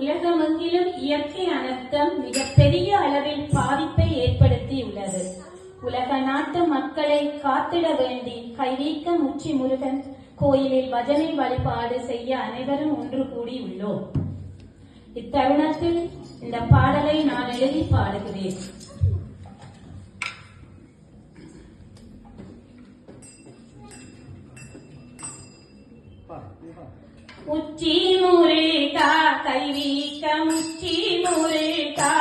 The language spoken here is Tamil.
உலகமெங்கிலும் இயற்கை அனர்த்தம் மிகப்பெரிய அளவில் பாதிப்பை ஏற்படுத்தியுள்ளது. உலக நாட்டு மக்களை காத்திட வேண்டி கைவீக்கம் உச்சி முருகன் கோயிலில் பஜனை வழிபாடு செய்ய அனைவரும் ஒன்று கூடியுள்ளோம் இத்தருணத்தில் இந்த பாடலை நான் எழுதி பாடுகிறேன். உச்சி முருகா కైవీకం చీమురేటా